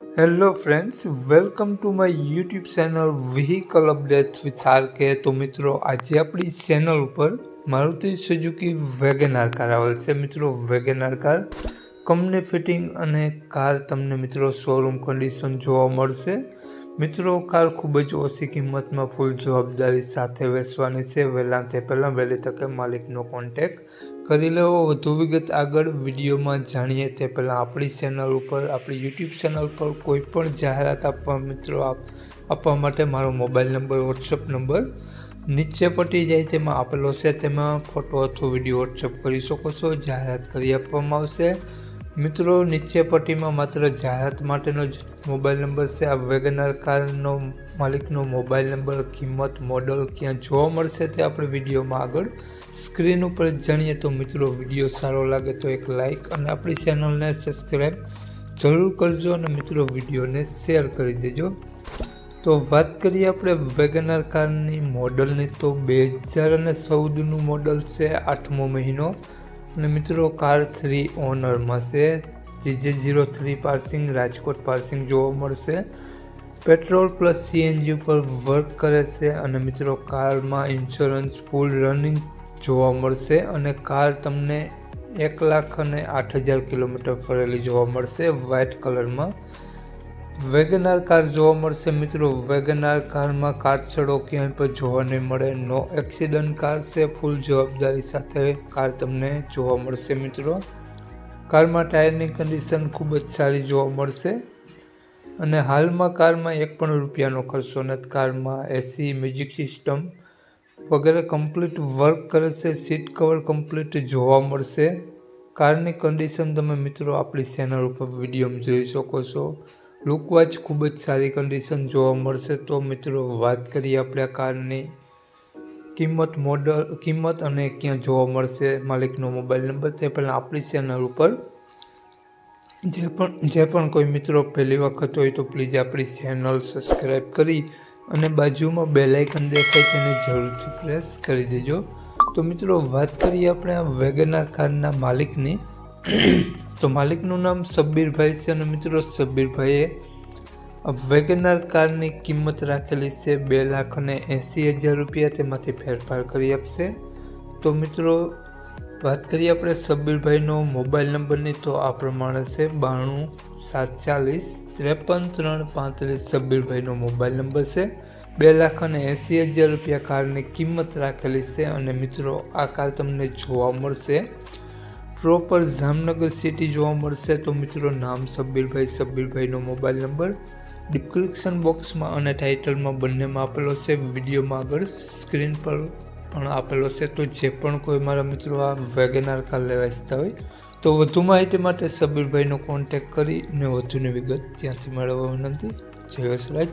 Hello friends welcome to my YouTube channel vehicle update with R K તો મિત્રો, આજે આપણી ચેનલ ઉપર મારુતિ સુઝુકી વેગેનાર કાર આવેલ છે. મિત્રો વેગેનાર કાર કંપની ફિટિંગ અને કાર તમને મિત્રો શોરૂમ કન્ડિશન જોવા મળશે. મિત્રો કાર ખૂબ જ ઓછી કિંમતમાં ફૂલ જવાબદારી સાથે વેચવાની છે. વહેલા તે પહેલાં વહેલી તકે માલિકનો કોન્ટેક કરી લેવો, વધુ વિગત આગળ વિડીયોમાં જાણીએ. તે પહેલાં આપણી ચેનલ ઉપર, આપણી યુટ્યુબ ચેનલ પર કોઈ પણ જાહેરાત આપવા મિત્રો આપવા માટે મારો મોબાઈલ નંબર, વોટ્સઅપ નંબર નીચે પટી જાય તેમાં આપેલો છે. તેમાં ફોટો અથવા વીડિયો વોટ્સઅપ કરી શકો છો. જાહેરાત કરી આપવામાં આવશે. મિત્રો, નીચે પટ્ટીમાં માત્ર જાહેરાત માટેનો જ મોબાઈલ નંબર છે. આ વેગનાર કારનો માલિકનો મોબાઈલ નંબર, કિંમત, મોડલ ક્યાં જોવા મળશે તે આપણે વિડીયોમાં આગળ સ્ક્રીન ઉપર જાણીએ. તો મિત્રો, વીડિયો સારો લાગે તો એક લાઇક અને આપણી ચેનલને સબસ્ક્રાઈબ જરૂર કરજો અને મિત્રો, વિડીયોને શેર કરી દેજો. તો વાત કરીએ આપણે વેગનાર કારની મોડલની. તો બે હજાર અને ચૌદનું મોડલ છે આઠમો મહિનો. અને મિત્રો, કાર થ્રી ઓનરમાં છે GJ zero three passing, Rajkot passing જોવા મળશે. પેટ્રોલ પ્લસ સીએનજી ઉપર વર્ક કરે છે અને મિત્રો, કારમાં ઇન્સ્યોરન્સ ફૂલ રનિંગ જોવા મળશે અને કાર તમને એક લાખ અને આઠ હજાર કિલોમીટર ફરેલી જોવા મળશે વ્હાઇટ કલરમાં વેગનાર કાર જોવા મળશે મિત્રો. વેગનાર કારમાં કાટછડો ક્યાંય પણ જોવા નહીં મળે. નો એક્સિડન્ટ કાર છે. ફૂલ જવાબદારી સાથે કાર તમને જોવા મળશે મિત્રો. કારમાં ટાયરની કન્ડિશન ખૂબ જ સારી જોવા મળશે. અને હાલમાં કારમાં એક પણ રૂપિયાનો ખર્ચો નથી. કારમાં એસી મ્યુઝિક સિસ્ટમ વગેરે કમ્પ્લીટ વર્ક કરે છે. સીટ કવર કમ્પ્લીટ જોવા મળશે. કારની કન્ડિશન તમે મિત્રો આપણી ચેનલ ઉપર વિડીયોમાં જોઈ શકો છો. લુકવાઇઝ ખૂબ જ સારી કન્ડિશન જોવા મળશે. તો મિત્રો, વાત કરીએ આપણે આ કારની. કિંમત મોડલ કિંમત અને ક્યાં જોવા મળશે માલિકનો મોબાઈલ નંબર તે પહેલાં આપણી ચેનલ ઉપર. જે પણ જે પણ કોઈ મિત્રો પહેલી વખત હોય તો પ્લીઝ આપણી ચેનલ સબસ્ક્રાઈબ કરી અને બાજુમાં બે લાઇકન દેખાય તેને જરૂરથી પ્રેસ કરી દેજો. તો મિત્રો, વાત કરીએ આપણે આ વેગનાર કારના માલિકની. તો માલિકનું નામ સબ્બીરભાઈ છે અને મિત્રો સબ્બીરભાઈએ વેગનાર કારની કિંમત રાખેલી છે બે લાખ અને એંસી હજાર રૂપિયા તેમાંથી ફેરફાર કરી આપશે. તો મિત્રો, વાત કરીએ આપણે સબ્બીરભાઈનો મોબાઈલ નંબરની, તો આ પ્રમાણે છે બાણું સાત ચાલીસ ત્રેપન ત્રણ પાંત્રીસ સબ્બીરભાઈનો મોબાઈલ નંબર છે. બે લાખ અને એંસી હજાર રૂપિયા કારની કિંમત રાખેલી છે અને મિત્રો, આ કાર તમને જોવા મળશે. પ્રોપર જામનગર સિટી જોવા મળશે તો મિત્રો નામ સબ્બીરભાઈ સબ્બીરભાઈનો મોબાઈલ નંબર ડિસ્ક્રિપ્શન બોક્સમાં અને ટાઇટલમાં બંનેમાં આપેલો છે. વિડીયોમાં આગળ સ્ક્રીન પર પણ આપેલો છે. તો જે પણ કોઈ મારા મિત્રો આ વેગેનાર કાર લેવા ઇચ્છતા હોય તો વધુ માહિતી માટે સબીરભાઈનો કોન્ટેક કરી અને વધુની વિગત ત્યાંથી મેળવવા વિનંતી. જય વસરાજ